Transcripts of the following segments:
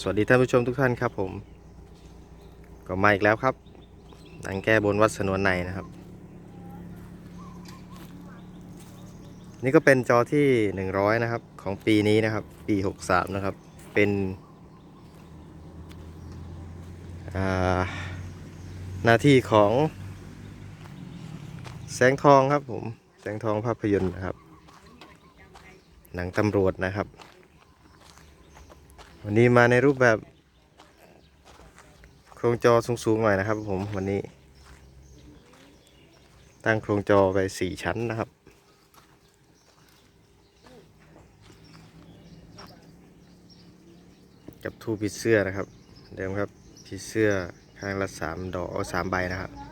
สวัสดีท่านผู้ชมทุกท่านครับผม ก็มาอีกแล้วครับ หนังแก้บนวัดสนวนในนะครับ นี่ก็เป็นจอที่ 100 นะครับ ของปีนี้นะครับ ปี 63 นะครับ เป็นหน้าที่ของ แสงทองครับผม แสงทองภาพยนตร์นะครับ หนังตำรวจนะครับ วันนี้มาในรูปแบบ โครงจอสูงๆหน่อยนะครับผมวันนี้ ตั้งโครงจอไปสี่ชั้นนะครับ กับทูผีเสื้อนะครับ เดิมครับผีเสื้อข้างละสามดอกสามใบนะครับ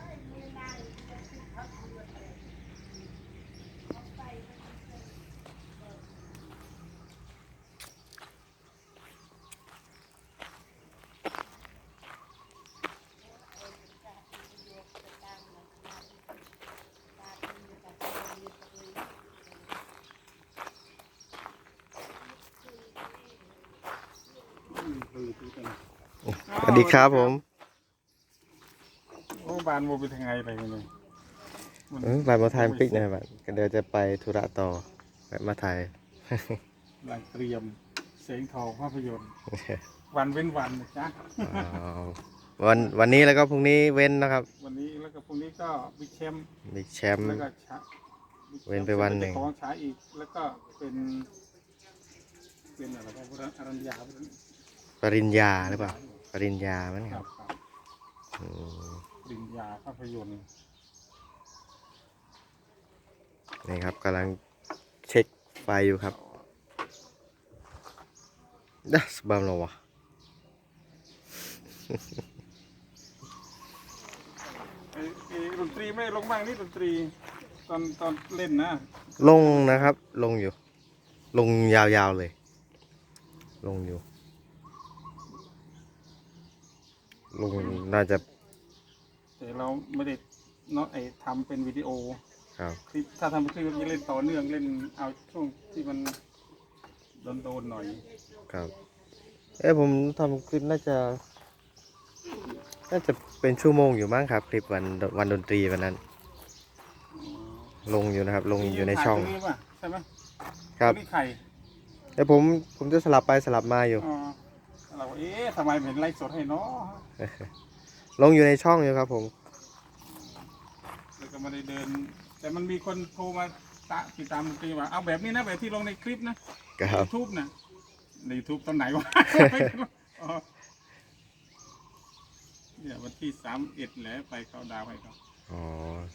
สวัสดีครับผมโอ้บานโมไปทางไงอะไรกันเนี่ยมันเออบายมาถ่ายปิกนะครับก็เดี๋ยวจะไปธุระต่อแวะมาถ่ายกำลังเตรียมเสียงทองภาพยนตร์วันเว้นวันนะจ๊ะอ๋อวันวันนี้แล้วก็พรุ่งนี้เว้นนะครับ วันนี้แล้วก็พรุ่งนี้ก็บิ๊กแชมป์บิ๊กแชมป์แล้วก็ชาเว้นไปวันหนึ่งของช้าอีกแล้วก็เป็นเป็นอะไรบ้างพวกนั้นอรัญญาพวกนั้นป ริญญาหรือเปล่า ปริญญามั้งคครัรับบครับอืมปริญญาภาพยนตร์นี่ครับกำลังเช็คไฟอยู่ครับดัสบามเราวะ ไอ้ไอ้ดนตรีไม่ลงบ้างนี่ดนตรี ตอนตอนเล่นนะลงนะครับ ลงอยู่ ลงยาวๆเลย ลงอยู่ ลงน่าจะแต่เราไม่ได้เนาะไอ้ทำเป็นวิดีโอครับคลิปถ้าทำเป็นคลิปก็จะเล่นต่อเนื่องเล่นเอาช่วงที่มันโดนโดนๆหน่อยครับ เอ้ยผมทำคลิปน่าจะ น่าจะเป็นชั่วโมงอยู่มั้งครับ คลิปวันวันดนตรีวันนั้น ลงอยู่นะครับ ลงอยู่ในช่อง ถ่ายตรงนี้ป่ะใช่ไหมครับตงนี้ไข่แต่ผมผมจะสลับไปสลับมาอยู่ อ๋อ เราเอ๊ะทำไมไม่เห็นไลฟ์สดให้เนาะลงอยู่ในช่องอยู่ครับผมแล้วก็ไม่ได้เดิน แต่มันมีคนโทรมาตะติดตามดนตรีว่าเอาแบบนี้นะแบบที่ลงในคลิปนะครับยูทูบนะในยูทูบตอนไหนวะอ๋อเนี่ยวันที่สามเอ็ดแหละไปเขาดาวให้เขาอ๋อ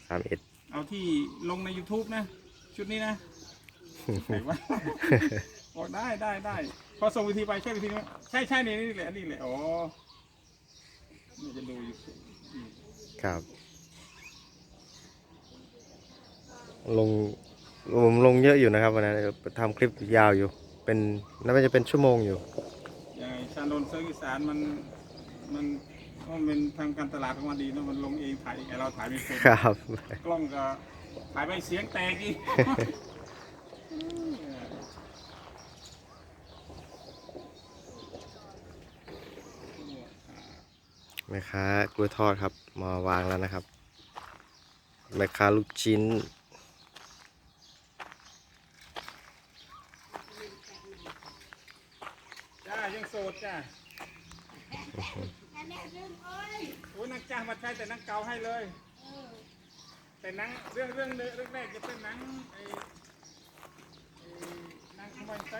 สามเอ็ดเอาที่ลงใน YouTube นะ ชุดนี้นะไหนวะบอกได้ได้ได้ พอส่งวิธีไปใช่วิธีนี้ไหมใช่ใช่นี่นี่แหละนี่แหละอ๋อนี่จะดูอยู่อืมครับ ลงผมลงเยอะอยู่นะครับวันนั้นทำคลิปยาวอยู่ เป็นน่าจะเป็นชั่วโมงอยู่ อย่างไอ้ชาโนนเซิร์ฟอีสานมันมันมันเป็นทางการตลาดของมันดีเนอะมันลงเองถ่ายเองไอ้เราถ่ายไม่เป็น ครับ กล้องก็ถ่ายไปเสียงแตกอีก แม่ค้ากล้วยทอดครับ มาวางแล้วนะครับแม่ค้าลูกชิ้น จ้ายังโสดจ้าโอ้ยนางจ้ามาใช้แต่นางเก่าให้เลย แต่หนังเรื่องเรื่องเรื่องแรกจะเป็นหนังไอ้ไอ้หนังขโมยไส้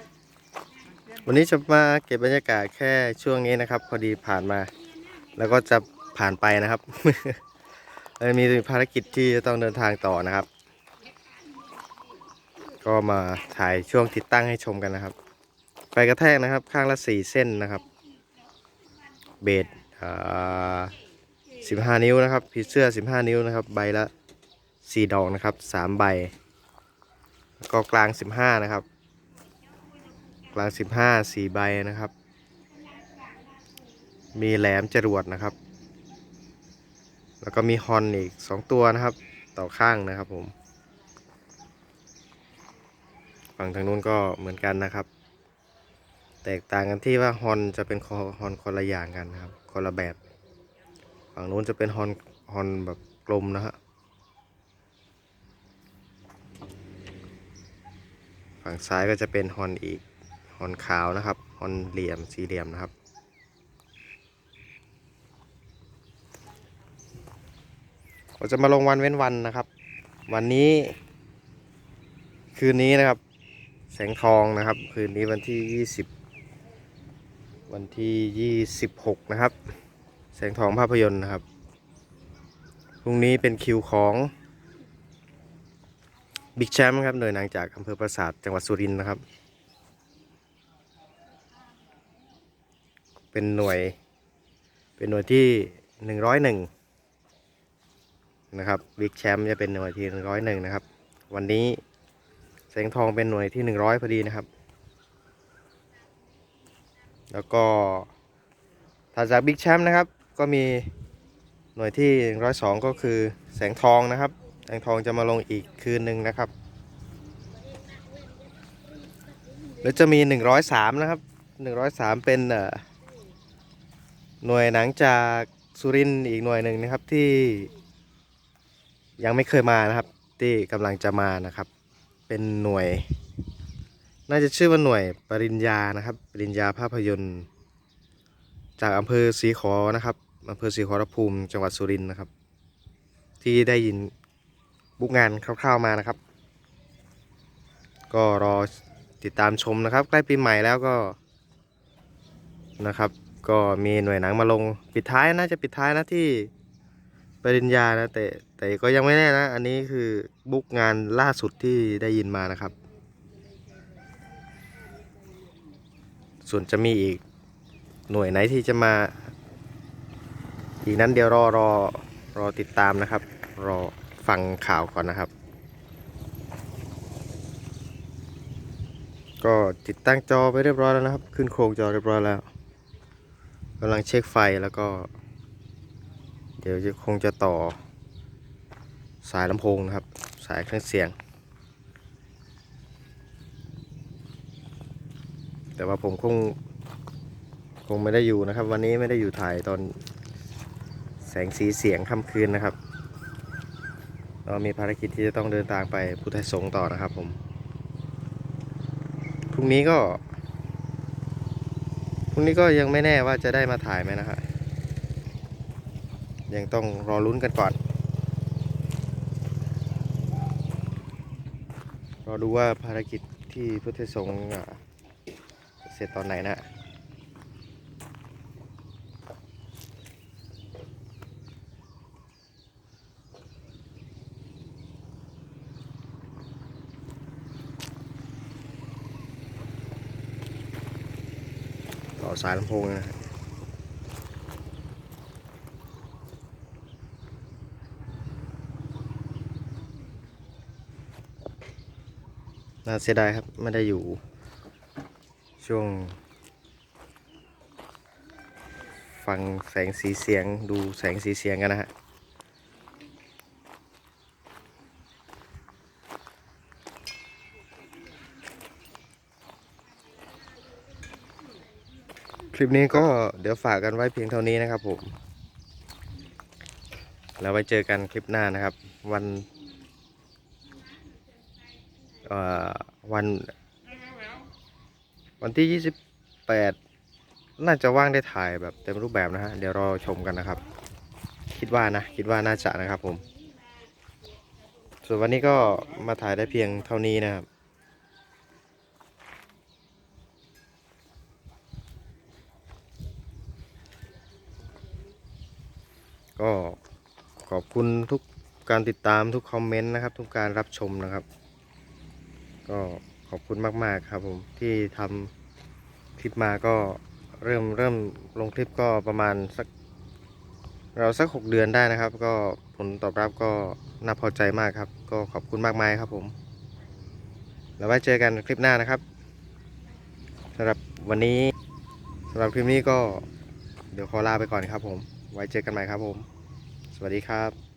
หนังเตี้ยนวันนี้จะมาเก็บบรรยากาศแค่ช่วงนี้นะครับ พอดีผ่านมา แล้วก็จะผ่านไปนะครับแล้วมีภารกิจที่จะต้องเดินทางต่อนะครับ ก็มาถ่ายช่วงติดตั้งให้ชมกันนะครับ ไฟกระแทกนะครับ ข้างละสี่เส้นนะครับ เบสสิบห้านิ้วนะครับผีเสื้อสิบห้านิ้วนะครับ ใบละสี่ดอกนะครับสามใบ ก็กลางสิบห้านะครับ กลางสิบห้าสี่ใบนะครับ มีแหลมจรวดนะครับ แล้วก็มีฮอนอีกสองตัวนะครับ ต่อข้างนะครับผม ฝั่งทางนู้นก็เหมือนกันนะครับ แตกต่างกันที่ว่าฮอนจะเป็นฮอนคนละอย่างกันนะครับ คนละแบบ ฝั่งนู้นจะเป็นฮอนฮอนแบบกลมนะฮะ ฝั่งซ้ายก็จะเป็นฮอนอีกฮอนขาวนะครับฮอนเหลี่ยมสี่เหลี่ยมนะครับ เราจะมาลงวันเว้นวันนะครับ วันนี้ คืนนี้นะครับ แสงทองนะครับ คืนนี้วันที่ 20 วันที่ 26 นะครับ แสงทองภาพยนตร์นะครับพรุ่งนี้เป็นคิวของบิ๊กแชมป์ครับหน่วยนังจากอำเภอปราสาทจังหวัดสุรินทร์นะครับ เป็นหน่วย เป็นหน่วยที่ 101 นะครับบิ๊กแชมป์จะเป็นหน่วยที่101นะครับ วันนี้แสงทองเป็นหน่วยที่100พอดีนะครับ แล้วก็ถัดจากบิ๊กแชมป์นะครับ ก็มีหน่วยที่102ก็คือแสงทองนะครับ แสงทองจะมาลงอีกคืนหนึ่งนะครับ แล้วจะมี103นะครับ103เป็นเอ่อหน่วยหนังจากสุรินอีกหน่วยหนึ่งนะครับที่ ยังไม่เคยมานะครับ ที่กำลังจะมานะครับ เป็นหน่วย น่าจะชื่อว่าหน่วยปริญญานะครับ ปริญญาภาพยนตร์ จากอำเภอศรีขอนะครับอำเภอศรีขอรภูมิจังหวัดสุรินทร์นะครับ ที่ได้ยินบุกงานคร่าวๆมานะครับ ก็รอติดตามชมนะครับ ใกล้ปีใหม่แล้วก็นะครับ ก็มีหน่วยหนังมาลงปิดท้ายน่าจะปิดท้ายนะที่ ปริญญานะแต่แต่ก็ยังไม่แน่นะ อันนี้คือบุ๊กงานล่าสุดที่ได้ยินมานะครับ ส่วนจะมีอีกหน่วยไหนที่จะมา อีกนั้นเดี๋ยวรอรอรอติดตามนะครับ รอฟังข่าวก่อนนะครับ ก็ติดตั้งจอไปเรียบร้อยแล้วนะครับ ขึ้นโครงจอเรียบร้อยแล้วกำลังเช็คไฟแล้วก็ เดี๋ยวคงจะต่อสายลำโพงนะครับ สายเครื่องเสียง แต่ว่าผมคงคงไม่ได้อยู่นะครับ วันนี้ไม่ได้อยู่ถ่ายตอนแสงสีเสียงค่ำคืนนะครับเรามีภารกิจที่จะต้องเดินทางไปพุทธสงฆ์ต่อนะครับผมพรุ่งนี้ก็พรุ่งนี้ก็ยังไม่แน่ว่าจะได้มาถ่ายไหมนะครับ ยังต้องรอลุ้นกันก่อน รอดูว่าภารกิจที่พุทธสงฆ์เสร็จตอนไหนนะต่อสายลำโพงนะ น่าเสียดายครับ ไม่ได้อยู่ช่วง ฟังแสงสีเสียงดูแสงสีเสียงกันนะฮะคลิปนี้ก็เดี๋ยวฝากกันไว้เพียงเท่านี้นะครับผม แล้วไว้เจอกันคลิปหน้านะครับ วัน วันวันที่ 28 น่าจะว่างได้ถ่ายแบบเต็มรูปแบบนะฮะ เดี๋ยวรอชมกันนะครับ คิดว่านะ คิดว่าน่าจะนะครับผม ส่วนวันนี้ก็มาถ่ายได้เพียงเท่านี้นะครับก็ขอบคุณทุกการติดตามทุกคอมเมนต์นะครับ ทุกการรับชมนะครับ ก็ขอบคุณมาก ๆ ครับผมที่ทำคลิปมาก็เริ่มเริ่มลงคลิปก็ประมาณสัก เราสักหกเดือนได้นะครับ ก็ผลตอบรับก็น่าพอใจมากครับ ก็ขอบคุณมากมายครับผม แล้วไว้เจอกันคลิปหน้านะครับสำหรับวันนี้สำหรับคลิปนี้ก็เดี๋ยวขอลาไปก่อนครับผม ไว้เจอกันใหม่ครับผม สวัสดีครับ